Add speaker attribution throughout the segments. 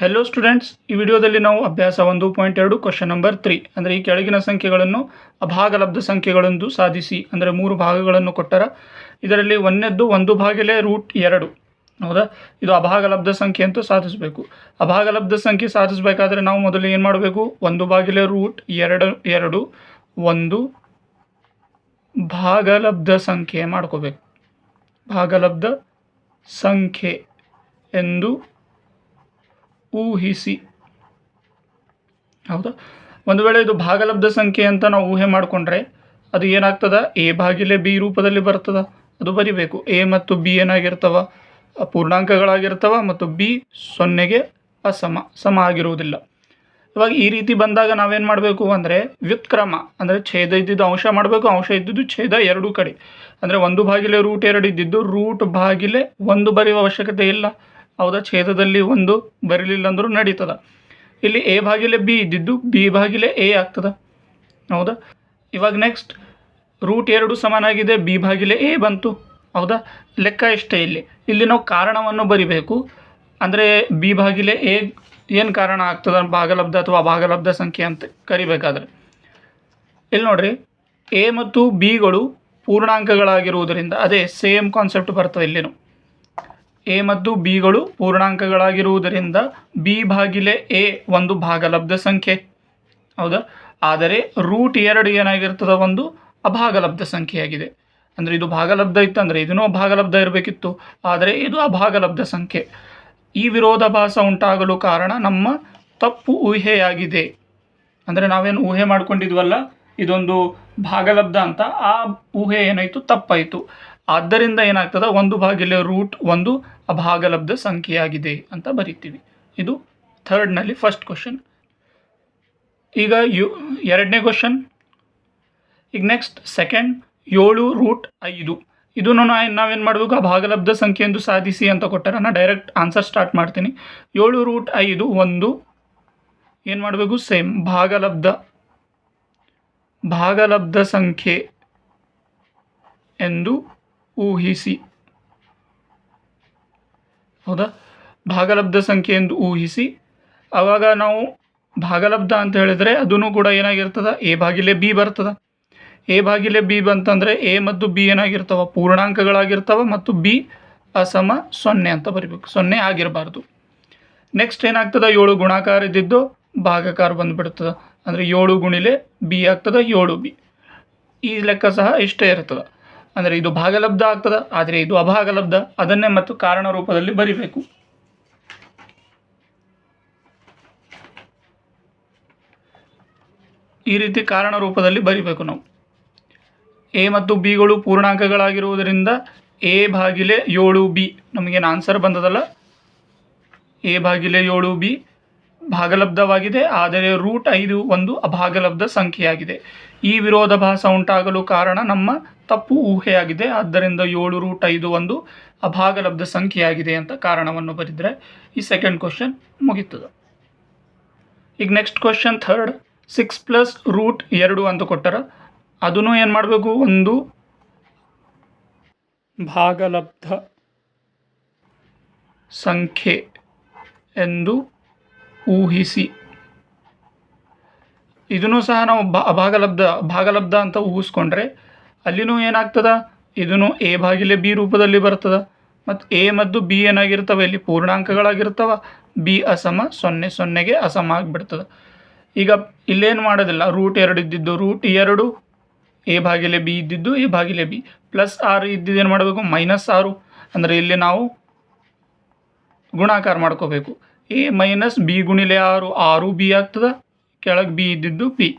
Speaker 1: Hello students ಈ ವಿಡಿಯೋದಲ್ಲಿ ನಾವು ಅಭ್ಯಾಸ ಒಂದು ಪಾಯಿಂಟ್ ಎರಡು ಕ್ವಶನ್ ನಂಬರ್ ತ್ರೀ ಅಂದರೆ ಈ ಕೆಳಗಿನ ಸಂಖ್ಯೆಗಳನ್ನು, ಅಭಾಗಲಬ್ಧ ಸಂಖ್ಯೆಗಳೆಂದು ಸಾಧಿಸಿ, ಅಂದರೆ ಮೂರು ಭಾಗಗಳನ್ನು ಕೊಟ್ಟರ, ಇದರಲ್ಲಿ ಒಂದನೇದ್ದು ಒಂದು ಭಾಗಲೇ ರೂಟ್ ಎರಡು. ಹೌದಾ? ಇದು ಅಭಾಗಲಬ್ಧ ಸಂಖ್ಯೆ ಅಂತ ಸಾಧಿಸಬೇಕು. ಅಭಾಗಲಬ್ಧ ಸಂಖ್ಯೆ ಸಾಧಿಸಬೇಕಾದ್ರೆ ನಾವು ಮೊದಲು ಏನು ಮಾಡಬೇಕು? ಒಂದು ಬಾಗಿಲೆ ರೂಟ್ ಎರಡು ಎರಡು, ಒಂದು ಭಾಗಲಬ್ಧ ಸಂಖ್ಯೆ ಮಾಡ್ಕೋಬೇಕು. ಭಾಗಲಬ್ಧ ಸಂಖ್ಯೆ ಎಂದು ಊಹಿಸಿ. ಹೌದಾ? ಒಂದು ವೇಳೆ ಇದು ಭಾಗಲಬ್ಧ ಸಂಖ್ಯೆ ಅಂತ ನಾವು ಊಹೆ ಮಾಡಿಕೊಂಡ್ರೆ ಅದು ಏನಾಗ್ತದ? ಎ ಭಾಗಿಲೆ ಬಿ ರೂಪದಲ್ಲಿ ಬರ್ತದ. ಅದು ಬರಿಬೇಕು. ಎ ಮತ್ತು ಬಿ ಏನಾಗಿರ್ತವ? ಪೂರ್ಣಾಂಕಗಳಾಗಿರ್ತವ ಮತ್ತು ಬಿ ಸೊನ್ನೆಗೆ ಅಸಮ, ಸಮ ಆಗಿರುವುದಿಲ್ಲ. ಇವಾಗ ಈ ರೀತಿ ಬಂದಾಗ ನಾವೇನು ಮಾಡಬೇಕು ಅಂದರೆ ವ್ಯುತ್ಕ್ರಮ, ಅಂದರೆ ಛೇದ ಇದ್ದಿದ್ದು ಅಂಶ ಮಾಡಬೇಕು, ಅಂಶ ಇದ್ದಿದ್ದು ಛೇದ ಎರಡೂ ಕಡೆ. ಅಂದರೆ ಒಂದು ಭಾಗಿಲೆ ರೂಟ್ ಎರಡು ಇದ್ದಿದ್ದು ರೂಟ್ ಬಾಗಿಲೆ ಒಂದು ಬರೆಯುವ ಅವಶ್ಯಕತೆ ಇಲ್ಲ. ಹೌದಾ? ಛೇದದಲ್ಲಿ ಒಂದು ಬರಲಿಲ್ಲ ಅಂದರೂ ನಡೀತದ. ಇಲ್ಲಿ ಎ ಭಾಗಿಲೆ ಬಿ ಇದ್ದಿದ್ದು ಬಿ ಭಾಗಿಲೆ ಎ ಆಗ್ತದ. ಹೌದಾ? ಇವಾಗ ನೆಕ್ಸ್ಟ್ ರೂಟ್ ಎರಡು ಸಮನಾಗಿದೆ, ಬಿ ಭಾಗಿಲೆ ಎ ಬಂತು. ಹೌದಾ? ಲೆಕ್ಕ ಇಷ್ಟೇ ಇಲ್ಲಿ. ಇಲ್ಲಿ ನಾವು ಕಾರಣವನ್ನು ಬರಿಬೇಕು. ಅಂದರೆ ಬಿ ಭಾಗಿಲೆ ಎ ಏನು ಕಾರಣ ಆಗ್ತದ? ಭಾಗಲಬ್ಧ ಅಥವಾ ಭಾಗಲಬ್ಧ ಸಂಖ್ಯೆ ಅಂತ ಕರಿಬೇಕಾದ್ರೆ. ಇಲ್ಲಿ ನೋಡ್ರಿ, ಎ ಮತ್ತು ಬಿಗಳು ಪೂರ್ಣಾಂಕಗಳಾಗಿರುವುದರಿಂದ ಅದೇ ಸೇಮ್ ಕಾನ್ಸೆಪ್ಟ್ ಬರ್ತದೆ ಇಲ್ಲಿನೂ. ಎ ಮತ್ತು ಬಿಗಳು ಪೂರ್ಣಾಂಕಗಳಾಗಿರುವುದರಿಂದ ಬಿ ಭಾಗಿಲೆ ಎ ಒಂದು ಭಾಗಲಬ್ಧ ಸಂಖ್ಯೆ. ಹೌದಾ? ಆದರೆ ರೂಟ್ ಎರಡು ಏನಾಗಿರ್ತದೆ? ಒಂದು ಅಭಾಗಲಬ್ಧ ಸಂಖ್ಯೆಯಾಗಿದೆ. ಅಂದರೆ ಇದು ಭಾಗಲಬ್ಧ ಇತ್ತಂದರೆ ಇದನ್ನೂ ಭಾಗಲಬ್ಧ ಇರಬೇಕಿತ್ತು. ಆದರೆ ಇದು ಅಭಾಗಲಬ್ಧ ಸಂಖ್ಯೆ. ಈ ವಿರೋಧಾಭಾಸ ಉಂಟಾಗಲು ಕಾರಣ ನಮ್ಮ ತಪ್ಪು ಊಹೆಯಾಗಿದೆ. ಅಂದರೆ ನಾವೇನು ಊಹೆ ಮಾಡ್ಕೊಂಡಿದ್ವಲ್ಲ, ಇದೊಂದು ಭಾಗಲಬ್ಧ ಅಂತ ಆ ಊಹೆ ಏನಾಯಿತು? ತಪ್ಪಾಯಿತು. ಆದ್ದರಿಂದ ಏನಾಗ್ತದೆ? ಒಂದು ಭಾಗಿಲೆ ರೂಟ್ ಒಂದು ಅಭಾಗಲಬ್ಧ ಸಂಖ್ಯೆಯಾಗಿದೆ ಅಂತ ಬರಿತೀವಿ. ಇದು ಥರ್ಡ್ನಲ್ಲಿ ಫಸ್ಟ್ ಕ್ವಶನ್ ಈಗ ಯು, ಎರಡನೇ ಕ್ವಶನ್ ಈಗ ನೆಕ್ಸ್ಟ್ ಸೆಕೆಂಡ್ ಏಳು ರೂಟ್ ಐದು. ಇದನ್ನು ನಾ ನಾವೇನು ಮಾಡಬೇಕು? ಭಾಗಲಬ್ಧ ಸಂಖ್ಯೆ ಎಂದು ಸಾಧಿಸಿ ಅಂತ ಕೊಟ್ಟಾರ. ನಾನು ಡೈರೆಕ್ಟ್ ಆನ್ಸರ್ ಸ್ಟಾರ್ಟ್ ಮಾಡ್ತೀನಿ. ಏಳು ರೂಟ್ ಐದು, ಒಂದು, ಏನು ಮಾಡಬೇಕು? ಸೇಮ್ ಭಾಗಲಬ್ಧ. ಭಾಗಲಬ್ಧ ಸಂಖ್ಯೆ ಎಂದು ಊಹಿಸಿ. ಹೌದಾ? ಭಾಗಲಬ್ಧ ಸಂಖ್ಯೆ ಎಂದು ಊಹಿಸಿ. ಆವಾಗ ನಾವು ಭಾಗಲಬ್ಧ ಅಂತ ಹೇಳಿದರೆ ಅದೂ ಕೂಡ ಏನಾಗಿರ್ತದೆ? ಎ ಭಾಗಿಲೆ ಬಿ ಬರ್ತದೆ. ಎ ಭಾಗಿಲೆ ಬಿ ಬಂತಂದರೆ ಎ ಮತ್ತು ಬಿ ಏನಾಗಿರ್ತವೆ? ಪೂರ್ಣಾಂಕಗಳಾಗಿರ್ತವೆ ಮತ್ತು ಬಿ ಅಸಮ ಸೊನ್ನೆ ಅಂತ ಬರಿಬೇಕು. ಸೊನ್ನೆ ಆಗಿರಬಾರ್ದು. ನೆಕ್ಸ್ಟ್ ಏನಾಗ್ತದೆ? ಏಳು ಗುಣಾಕಾರ ಇದ್ದಿದ್ದು ಭಾಗಕಾರ ಬಂದುಬಿಡ್ತದೆ. ಅಂದರೆ ಏಳು ಗುಣಿಲೆ ಬಿ ಆಗ್ತದೆ, ಏಳು ಬಿ. ಈ ಲೆಕ್ಕ ಸಹ ಇಷ್ಟೇ ಇರ್ತದೆ. ಅಂದರೆ ಇದು ಭಾಗಲಬ್ಧ ಆಗ್ತದೆ? ಆದರೆ ಇದು ಅಭಾಗಲಬ್ಧ. ಅದನ್ನೇ ಮತ್ತು ಕಾರಣ ರೂಪದಲ್ಲಿ ಬರಿಬೇಕು. ಈ ರೀತಿ ಕಾರಣ ರೂಪದಲ್ಲಿ ಬರಿಬೇಕು ನಾವು. ಎ ಮತ್ತು ಬಿಗಳು ಪೂರ್ಣಾಂಕಗಳಾಗಿರುವುದರಿಂದ ಎ ಭಾಗಿಲೆ ಏಳು ಬಿ. ನಮಗೇನು ಆನ್ಸರ್ ಬಂದದಲ್ಲ? ಎ ಭಾಗಿಲೆ ಏಳು ಬಿ. ಭಾಗಲಬ್ಧವಾಗಿದೆ, ಆದರೆ ರೂಟ್ ಐದು ಒಂದು ಅಭಾಗಲಬ್ಧ ಸಂಖ್ಯೆಯಾಗಿದೆ. ಈ ವಿರೋಧಾಭಾಸ ಉಂಟಾಗಲು ಕಾರಣ ನಮ್ಮ ತಪ್ಪು ಊಹೆಯಾಗಿದೆ. ಆದ್ದರಿಂದ ಏಳು ರೂಟ್ ಐದು ಒಂದು ಅಭಾಗಲಬ್ಧ ಸಂಖ್ಯೆಯಾಗಿದೆ ಅಂತ ಕಾರಣವನ್ನು ಬರೆದರೆ ಈ ಸೆಕೆಂಡ್ ಕ್ವಶನ್ ಮುಗೀತದೆ. ಈಗ next question third six plus root ಎರಡು ಅಂತ ಕೊಟ್ಟರೆ. ಅದನ್ನು ಏನು ಮಾಡಬೇಕು? ಒಂದು ಭಾಗಲಬ್ಧ ಸಂಖ್ಯೆ ಎಂದು ಊಹಿಸಿ. ಇದನ್ನು ಸಹ ನಾವು ಭಾಗಲಬ್ಧ ಭಾಗಲಬ್ಧ ಅಂತ ಊಹಿಸ್ಕೊಂಡ್ರೆ ಅಲ್ಲಿನೂ ಏನಾಗ್ತದೆ? ಇದನ್ನು ಎ ಭಾಗಿಲೆ ಬಿ ರೂಪದಲ್ಲಿ ಬರ್ತದೆ. ಮತ್ತು ಎ ಮತ್ತು ಬಿ ಏನಾಗಿರ್ತವೆ? ಇಲ್ಲಿ ಪೂರ್ಣಾಂಕಗಳಾಗಿರ್ತವೆ. ಬಿ ಅಸಮ, ಸೊನ್ನೆ ಸೊನ್ನೆಗೆ ಅಸಮ ಆಗಿಬಿಡ್ತದೆ. ಈಗ ಇಲ್ಲೇನು ಮಾಡೋದಿಲ್ಲ. ರೂಟ್ ಎರಡು ಇದ್ದಿದ್ದು ರೂಟ್ ಎರಡು, ಎ ಭಾಗಿಲೆ ಬಿ ಇದ್ದಿದ್ದು ಎ ಭಾಗಿಲೆ ಬಿ. ಪ್ಲಸ್ ಆರು ಇದ್ದಿದ್ದು ಏನು ಮಾಡಬೇಕು? ಮೈನಸ್ ಆರು. ಅಂದರೆ ಇಲ್ಲಿ ನಾವು ಗುಣಾಕಾರ ಮಾಡ್ಕೋಬೇಕು. ಎ ಮೈನಸ್ ಬಿ ಗುಣಿಲೆ ಆರು ಆರು ಬಿ ಆಗ್ತದೆ? ಕೆಳಗೆ ಬಿ ಇದ್ದಿದ್ದು ಪಿ.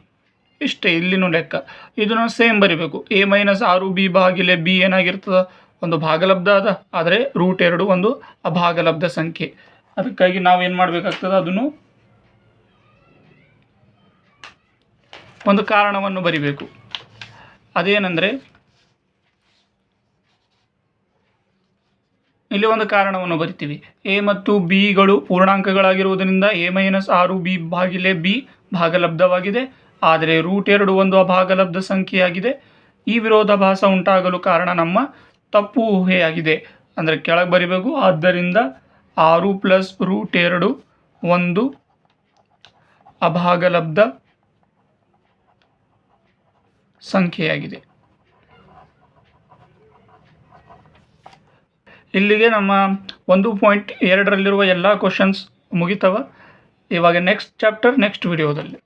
Speaker 1: ಇಷ್ಟೇ, ಇಲ್ಲಿನೂ ಲೆಕ್ಕ. ಇದನ್ನು ಸೇಮ್ ಬರಿಬೇಕು. ಎ ಮೈನಸ್ ಆರು ಬಿ ಭಾಗಿಲೆ ಬಿ ಏನಾಗಿರ್ತದೆ? ಒಂದು ಭಾಗಲಬ್ಧ ಅದ. ಆದರೆ ರೂಟ್ ಎರಡು ಒಂದು ಅಭಾಗಲಬ್ಧ ಸಂಖ್ಯೆ. ಅದಕ್ಕಾಗಿ ನಾವು ಏನು ಮಾಡಬೇಕಾಗ್ತದೆ ಅದನ್ನು? ಒಂದು ಕಾರಣವನ್ನು ಬರಿಬೇಕು. ಅದೇನೆಂದರೆ ಇಲ್ಲಿ ಒಂದು ಕಾರಣವನ್ನು ಬರಿತೀವಿ. ಎ ಮತ್ತು ಬಿಗಳು ಪೂರ್ಣಾಂಕಗಳಾಗಿರುವುದರಿಂದ ಎ ಮೈನಸ್ ಆರು ಬಿ ಬಾಗಿಲೆ ಬಿ ಭಾಗಲಬ್ಧವಾಗಿದೆ. ಆದರೆ ರೂಟ್ ಎರಡು ಒಂದು ಅಭಾಗಲಬ್ಧ ಸಂಖ್ಯೆಯಾಗಿದೆ. ಈ ವಿರೋಧಾಭಾಸ ಉಂಟಾಗಲು ಕಾರಣ ನಮ್ಮ ತಪ್ಪು ಊಹೆಯಾಗಿದೆ. ಅಂದರೆ ಕೆಳಗೆ ಬರಿಬೇಕು. ಆದ್ದರಿಂದ ಆರು ಪ್ಲಸ್ ರೂಟ್ ಎರಡು ಒಂದು ಅಭಾಗಲಬ್ಧ ಸಂಖ್ಯೆಯಾಗಿದೆ. ಇಲ್ಲಿಗೆ ನಮ್ಮ ಒಂದು ಪಾಯಿಂಟ್ ಎರಡರಲ್ಲಿರುವ ಎಲ್ಲ ಕ್ವಶನ್ಸ್ ಮುಗಿತವ. ಇವಾಗ ನೆಕ್ಸ್ಟ್ ಚಾಪ್ಟರ್ ನೆಕ್ಸ್ಟ್ ವಿಡಿಯೋದಲ್ಲಿ